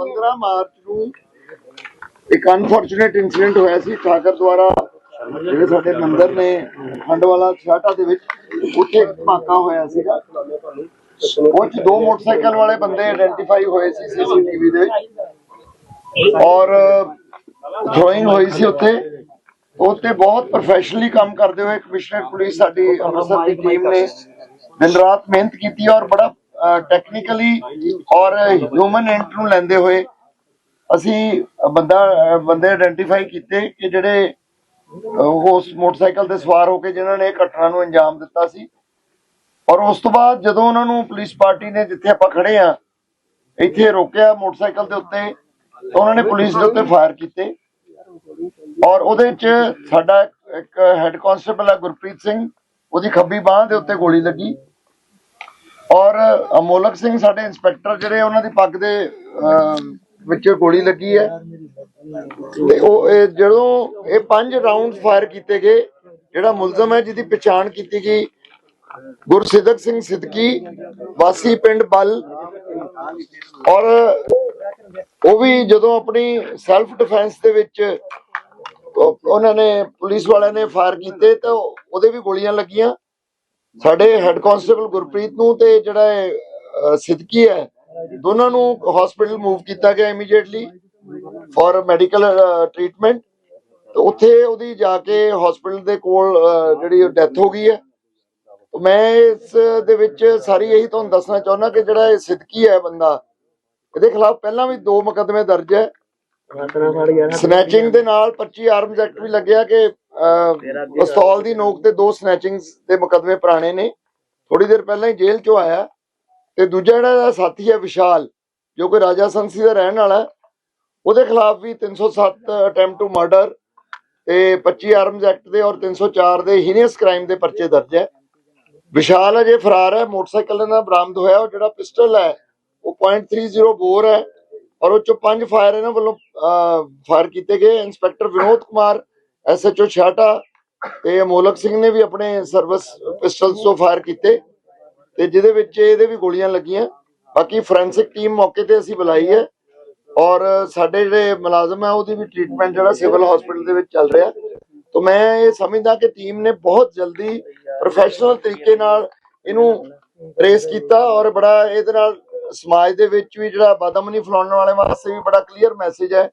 15 March ਨੂੰ ਇੱਕ unfortunate incident ਹੋਇਆ ਸੀ। ਠਾਕਰ ਦੁਆਰਾ ਜਿਹੜੇ ਸਾਡੇ ਮੰਦਰ ਨੇ ਖੰਡਵਾਲਾ ਛਾਟਾ ਦੇ ਵਿੱਚ, ਉੱਥੇ ਧਮਾਕਾ ਹੋਇਆ ਸੀਗਾ। ਉਹ ਦੋ ਮੋਟਰਸਾਈਕਲ ਵਾਲੇ ਬੰਦੇ ਆਇਡੈਂਟੀਫਾਈ ਹੋਏ ਸੀ ਸੀਸੀਟੀਵੀ ਦੇ ਵਿੱਚ। ਔਰ ਥਰੋਇੰਗ ਹੋਈ ਸੀ ਉੱਥੇ। ਉੱਥੇ ਬਹੁਤ ਪ੍ਰੋਫੈਸ਼ਨਲੀ ਕੰਮ ਕਰਦੇ ਹੋਏ ਕਮਿਸ਼ਨਰ ਪੁਲਿਸ ਸਾਡੀ ਅੰਮ੍ਰਿਤਸਰ ਦੀ ਟੀਮ ਨੇ ਦਿਨ ਰਾਤ ਮਿਹਨਤ ਕੀਤੀ ਔਰ ਬੜਾ ਟੈਕਨੀਕਲੀ ਔਰ ਹਿਊਮਨ ਐਂਟ ਨੂੰ ਲੈਂਦੇ ਹੋਏ ਅਸੀਂ ਬੰਦਾ, ਬੰਦੇ ਆਇਡੈਂਟੀਫਾਈ ਕੀਤੇ ਕਿ ਜਿਹੜੇ ਉਸ ਮੋਟਰਸਾਈਕਲ ਤੇ ਸਵਾਰ ਹੋ ਕੇ ਜਿਨ੍ਹਾਂ ਨੇ ਇਹ ਘਟਨਾ ਨੂੰ ਅੰਜਾਮ ਦਿੱਤਾ ਸੀ। ਔਰ ਉਸ ਤੋਂ ਬਾਅਦ ਜਦੋਂ ਉਹਨਾਂ ਨੂੰ ਪੁਲਿਸ ਪਾਰਟੀ ਨੇ ਜਿੱਥੇ ਆਪਾਂ ਖੜੇ ਆ ਇੱਥੇ ਰੋਕਿਆ ਮੋਟਰਸਾਈਕਲ ਦੇ ਉੱਤੇ, ਤਾਂ ਉਹਨਾਂ ਨੇ ਪੁਲਿਸ ਦੇ ਉੱਤੇ ਫਾਇਰ ਕੀਤੇ। ਔਰ ਉਹਦੇ ਚ ਸਾਡਾ ਇੱਕ ਹੈੱਡ ਕਾਂਸਟੇਬਲ ਹੈ ਗੁਰਪ੍ਰੀਤ ਸਿੰਘ, ਉਹਦੀ ਖੱਬੀ ਬਾਹ ਦੇ ਉੱਤੇ ਗੋਲੀ ਲੱਗੀ। ਔਰ ਅਮੋਲਕ ਸਿੰਘ ਸਾਡੇ ਇੰਸਪੈਕਟਰ ਜਿਹੜੇ ਉਹਨਾਂ ਦੀ ਪੱਗ ਦੇ ਵਿੱਚ ਗੋਲੀ ਲੱਗੀ ਹੈ। ਤੇ ਉਹ, ਇਹ ਜਦੋਂ ਇਹ ਪੰਜ ਰਾਉਂਡ ਫਾਇਰ ਕੀਤੇ ਗਏ, ਜਿਹੜਾ ਮੁਲਜ਼ਮ ਹੈ ਜਿਹਦੀ ਪਛਾਣ ਕੀਤੀ ਗਈ, ਗੁਰਸਿੱਧਕ ਸਿੰਘ ਸਿੱਦਕੀ ਵਾਸੀ ਪਿੰਡ ਬਲ, ਔਰ ਉਹ ਵੀ ਜਦੋਂ ਆਪਣੀ ਸੈਲਫ ਡਿਫੈਂਸ ਦੇ ਵਿੱਚ ਉਹਨਾਂ ਨੇ, ਪੁਲਿਸ ਵਾਲਿਆਂ ਨੇ ਫਾਇਰ ਕੀਤੇ, ਤਾਂ ਉਹਦੇ ਵੀ ਗੋਲੀਆਂ ਲੱਗੀਆਂ। ਸਾਡੇ ਹੈੱਡ ਕਾਂਸਟੇਬਲ ਗੁਰਪ੍ਰੀਤ ਨੂੰ ਤੇ ਜਿਹੜਾ ਸਿੱਦਕੀ ਹੈ ਦੋਨਾਂ ਨੂੰ ਹਸਪੀਟਲ ਮੂਵ ਕੀਤਾ ਗਿਆ ਇਮੀਡੀਏਟਲੀ ਫॉर ਮੈਡੀਕਲ ਟ੍ਰੀਟਮੈਂਟ ਉੱਥੇ ਉਹਦੀ ਜਾ ਕੇ ਹਸਪੀਟਲ ਦੇ ਕੋਲ ਜਿਹੜੀ ਡੈਥ ਹੋ ਗਈ ਹੈ। ਮੈਂ ਇਸ ਦੇ ਵਿੱਚ ਸਾਰੀ ਇਹੀ ਤੁਹਾਨੂੰ ਦੱਸਣਾ ਚਾਹੁੰਦਾ ਕਿ ਜਿਹੜਾ ਇਹ ਸਿੱਦਕੀ ਹੈ ਬੰਦਾ ਇਹਦੇ ਖਿਲਾਫ ਪਹਿਲਾਂ ਵੀ ਦੋ ਮੁਕੱਦਮੇ ਦਰਜ ਹੈ। ਸਨੈਚਿੰਗ ਦੇ ਨਾਲ 25 ਆਰਮਸ ਐਕਟ ਵੀ ਲੱਗਿਆ ਕਿ ਪਿਸਤੌਲ ਦੀ ਨੋਕ ਤੇ ਦੋ ਸਨੈਚਿੰਗ ਦੇ ਮੁਕੱਦਮੇ ਪੁਰਾਣੇ ਨੇ। ਥੋੜੀ ਦੇਰ ਪਹਿਲਾਂ ਹੀ ਜੇਲ੍ਹ ਚੋਂ ਆਇਆ। ਤੇ ਦੂਜਾ ਜਿਹੜਾ ਸਾਥੀ ਹੈ ਵਿਸ਼ਾਲ ਜੋ ਕਿ ਰਾਜਾ ਸੰਸੀ ਦਾ ਰਹਿਣ ਵਾਲਾ ਉਹਦੇ ਖਿਲਾਫ ਵੀ 307 ਅਟੈਂਪਟ ਟੂ ਮਰਡਰ ਤੇ 25 ਆਰਮਸ ਐਕਟ ਦੇ ਔਰ 304 ਦੇ ਹੀਨੀਅਸ ਕ੍ਰਾਈਮ ਦੇ ਪਰਚੇ ਦਰਜ ਹੈ। ਵਿਸ਼ਾਲ ਅਜੇ ਫਰਾਰ ਹੈ ਮੋਟਰਸਾਈਕਲ ਨਾਲ ਬਰਾਮਦ ਹੋਇਆ ਉਹ ਜਿਹੜਾ ਪਿਸਟਲ ਹੈ ਉਹ .30 ਬੋਰ ਹੈ। ਔਰ ਉਹ ਚੋਂ ਪੰਜ ਫਾਇਰ ਇਹਨਾਂ ਵੱਲੋਂ ਫਾਇਰ ਕੀਤੇ ਗਏ। ਇੰਸਪੈਕਟਰ ਵਿਨੋਦ ਕੁਮਾਰ ਐਸਐਚਓ ਛਾਟਾ ਤੇ ਅਮੋਲਕ ਸਿੰਘ ਨੇ ਵੀ ਆਪਣੇ ਸਰਵਿਸ ਪਿਸਟਲਸ ਤੋਂ ਫਾਇਰ ਕੀਤੇ ਤੇ ਜਿਹਦੇ ਵਿੱਚ ਇਹਦੇ ਵੀ ਗੋਲੀਆਂ ਲੱਗੀਆਂ। ਬਾਕੀ ਫੋਰੈਂਸਿਕ ਟੀਮ ਮੌਕੇ ਤੇ ਅਸੀਂ ਬੁਲਾਈ ਹੈ ਔਰ ਸਾਡੇ ਜਿਹੜੇ ਮੁਲਾਜ਼ਮ ਹੈ ਉਹਦੀ ਵੀ ਟ੍ਰੀਟਮੈਂਟ ਜਿਹੜਾ ਸਿਵਲ ਹਸਪੀਟਲ ਦੇ ਵਿੱਚ ਚੱਲ ਰਿਹਾ। ਤਾਂ ਮੈਂ ਇਹ ਸਮਝਦਾ ਕਿ ਟੀਮ ਨੇ ਬਹੁਤ ਜਲਦੀ ਪ੍ਰੋਫੈਸ਼ਨਲ ਤਰੀਕੇ ਨਾਲ ਇਹਨੂੰ ਰੇਸ ਕੀਤਾ ਔਰ ਬੜਾ ਇਹਦੇ ਨਾਲ ਸਮਾਜ ਦੇ ਵਿੱਚ ਵੀ ਜਿਹੜਾ ਬਦਮਨੀ ਫੈਲਾਉਣ ਵਾਲੇ ਵਾਸਤੇ ਵੀ ਬੜਾ ਕਲੀਅਰ ਮੈਸੇਜ ਹੈ।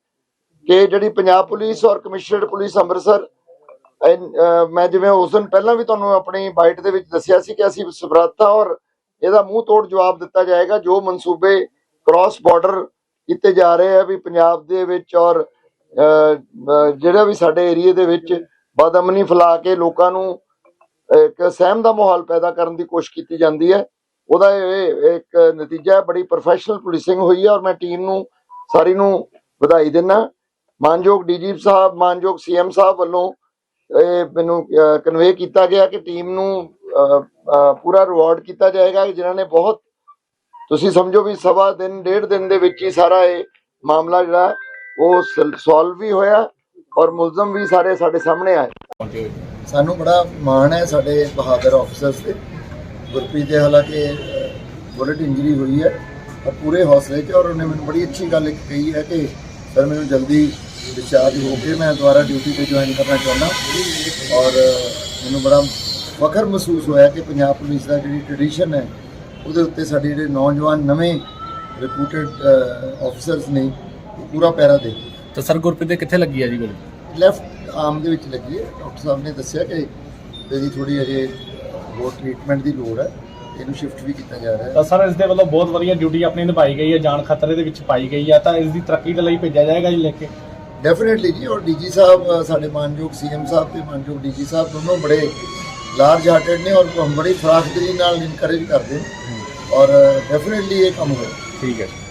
ਕਿ ਜਿਹੜੀ ਪੰਜਾਬ ਪੁਲਿਸ ਔਰ ਕਮਿਸ਼ਨਰਡ ਪੁਲਿਸ ਅੰਮ੍ਰਿਤਸਰ ਮੈਂ ਜਿਵੇਂ ਉਸ ਦਿਨ ਪਹਿਲਾਂ ਵੀ ਤੁਹਾਨੂੰ ਆਪਣੀ ਬਾਈਟ ਦੇ ਵਿੱਚ ਦੱਸਿਆ ਸੀ ਕਿ ਅਸੀਂ ਸਬਰਾਤਾ ਔਰ ਇਹਦਾ ਮੂੰਹ ਤੋੜ ਜਵਾਬ ਦਿੱਤਾ ਜਾਏਗਾ, ਜੋ ਮਨਸੂਬੇ ਕ੍ਰਾਸ ਬਾਰਡਰ ਕੀਤੇ ਜਾ ਰਹੇ ਆ ਵੀ ਪੰਜਾਬ ਦੇ ਵਿੱਚ ਔਰ ਜਿਹੜਾ ਵੀ ਸਾਡੇ ਏਰੀਏ ਦੇ ਵਿੱਚ ਬਦਮਨੀ ਫੈਲਾ ਕੇ ਲੋਕਾਂ ਨੂੰ ਇੱਕ ਸਹਿਮ ਦਾ ਮਾਹੌਲ ਪੈਦਾ ਕਰਨ ਦੀ ਕੋਸ਼ਿਸ਼ ਕੀਤੀ ਜਾਂਦੀ ਹੈ। ਉਹਦਾ ਇਹ ਇੱਕ ਨਤੀਜਾ ਹੈ, ਬੜੀ ਪ੍ਰੋਫੈਸ਼ਨਲ ਪੁਲਿਸਿੰਗ ਹੋਈ ਹੈ ਔਰ ਮੈਂ ਟੀਮ ਨੂੰ, ਸਾਰੀ ਨੂੰ ਵਧਾਈ ਦਿੰਦਾ। ਮਾਨਯੋਗ ਡੀਜੀਪੀ ਸਾਹਿਬ, ਮਾਨਯੋਗ ਸੀਐਮ ਸਾਹਿਬ ਵੱਲੋਂ ਇਹ ਮੈਨੂੰ ਕਨਵੇ ਕੀਤਾ ਗਿਆ ਕਿ ਟੀਮ ਨੂੰ ਪੂਰਾ ਰਿਵਾਰਡ ਕੀਤਾ ਜਾਏਗਾ। ਜਿਨ੍ਹਾਂ ਨੇ ਬਹੁਤ, ਤੁਸੀਂ ਸਮਝੋ ਵੀ ਸਵਾ ਦਿਨ, ਡੇਢ ਦਿਨ ਦੇ ਵਿੱਚ ਹੀ ਸਾਰਾ ਇਹ ਮਾਮਲਾ ਜਿਹੜਾ, ਉਹ ਸੋਲਵ ਵੀ ਹੋਇਆ ਔਰ ਮੁਲਜ਼ਮ ਵੀ ਸਾਰੇ ਸਾਡੇ ਸਾਹਮਣੇ ਆਏ। ਸਾਨੂੰ ਬੜਾ ਮਾਣ ਹੈ ਸਾਡੇ ਬਹਾਦਰ ਆਫੀਸਰਸ ਤੇ। ਗੁਰਪ੍ਰੀਤ ਦੇ ਹਾਲਾਂਕਿ ਬੁਲਟ ਇੰਜਰੀ ਹੋਈ ਹੈ। ਪਰ ਪੂਰੇ ਹੌਸਲੇ 'ਚ ਔਰ ਉਹਨੇ ਮੈਨੂੰ ਬੜੀ ਅੱਛੀ ਗੱਲ ਕਹੀ ਹੈ ਕਿ ਸਰ ਮੈਨੂੰ ਜਲਦੀ ਡਿਸਚਾਰਜ ਹੋ ਕੇ ਮੈਂ ਦੁਬਾਰਾ ਡਿਊਟੀ ਤੇ ਜੁਆਇਨ ਕਰਨਾ ਚਾਹੁੰਦਾ। ਔਰ ਮੈਨੂੰ ਬੜਾ ਫਖਰ ਮਹਿਸੂਸ ਹੋਇਆ ਕਿ ਪੰਜਾਬ ਪੁਲਿਸ ਦਾ ਜਿਹੜੀ ਟ੍ਰੈਡੀਸ਼ਨ ਹੈ ਉਹਦੇ ਉੱਤੇ ਸਾਡੇ ਜਿਹੜੇ ਨੌਜਵਾਨ ਨਵੇਂ ਰਿਪੂਟਡ ਆਫੀਸਰਸ ਨੇ ਉਹ ਪੂਰਾ ਪੈਰਾ ਦੇ ਤਾਂ ਸਰ ਗੁਰਪ੍ਰੀਤ ਦੇ ਕਿੱਥੇ ਲੱਗੀ ਆ ਜੀ ਗੋਲੀ? ਲੈਫਟ ਆਰਮ ਦੇ ਵਿੱਚ ਲੱਗੀ ਹੈ। ਡਾਕਟਰ ਸਾਹਿਬ ਨੇ ਦੱਸਿਆ ਕਿ ਇਹਦੀ ਥੋੜੀ ਅਜੇ ਹੋਰ ਟ੍ਰੀਟਮੈਂਟ ਦੀ ਲੋੜ ਹੈ। ਇਹਨੂੰ ਸ਼ਿਫਟ ਵੀ ਕੀਤਾ ਜਾ ਰਿਹਾ ਹੈ। ਤਾਂ ਸਰ ਇਸ ਦੇ ਵੱਲੋਂ ਬਹੁਤ ਵਧੀਆ ਡਿਊਟੀ ਆਪਣੀ ਨਿਭਾਈ ਗਈ ਹੈ ਜਾਨ ਖਤਰੇ ਦੇ ਵਿੱਚ ਪਾਈ ਗਈ ਹੈ। ਤਾਂ ਇਸ ਦੀ ਤਰੱਕੀ ਦੇ ਲਈ ਭੇਜਿਆ ਜਾਏਗਾ ਜੀ ਲੈ ਕੇ? ਡੈਫੀਨਿਟਲੀ ਜੀ ਔਰ ਡੀਜੀ ਸਾਹਿਬ ਸਾਡੇ ਮਾਨਯੋਗ ਸੀਐਮ ਸਾਹਿਬ ਤੇ ਮਾਨਯੋਗ ਡੀਜੀ ਸਾਹਿਬ ਦੋਨੋਂ ਬੜੇ ਲਾਰਜ ਹਾਰਟਡ ਨੇ ਔਰ ਬੜੀ ਫਰਾਖਦਰੀ ਨਾਲ ਇਨਕਰੇਜ ਕਰਦੇ ਔਰ ਡੈਫੀਨਿਟਲੀ ਇਹ ਕੰਮ ਹੋਇਆ ਠੀਕ ਹੈ